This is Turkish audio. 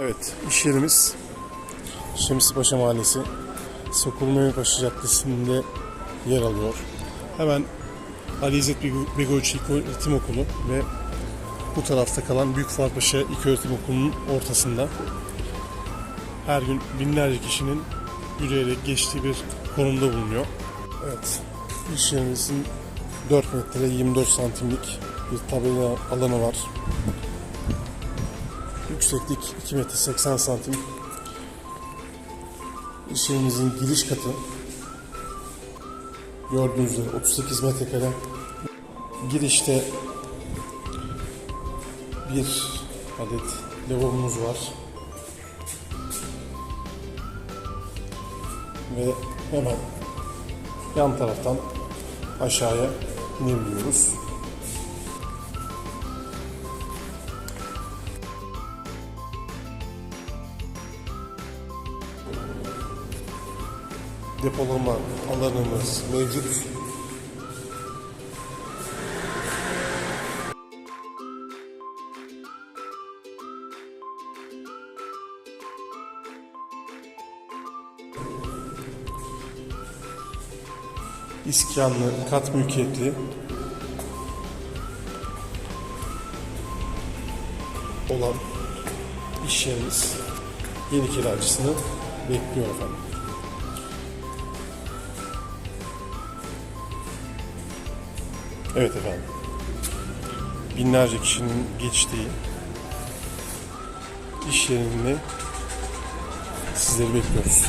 Evet, iş yerimiz Şemsipaşa Mahallesi Sokul Mehmetpaşa Caddesi'nde yer alıyor. Hemen Ali İzzet Bego- Begoviç İlköğretim Okulu ve bu tarafta kalan Büyük Fuatpaşa İlköğretim Okulu'nun ortasında. Her gün binlerce kişinin yürüyerek geçtiği bir konumda bulunuyor. Evet, iş yerimizin 4 metre 24 santimlik bir tabela alanı var. Yükseklik 2 metre 80 santim. İş yerimizin giriş katı gördüğünüz üzere 38 metrekare. Girişte bir adet lavabomuz var. Ve hemen yan taraftan aşağıya inebiliyoruz. Depolama alanımız mevcut. İskanlı, kat mülkiyetli olan iş yerimiz yeni kiracısını bekliyor efendim. Evet efendim. Binlerce kişinin geçtiği iş yerinde sizleri bekliyoruz.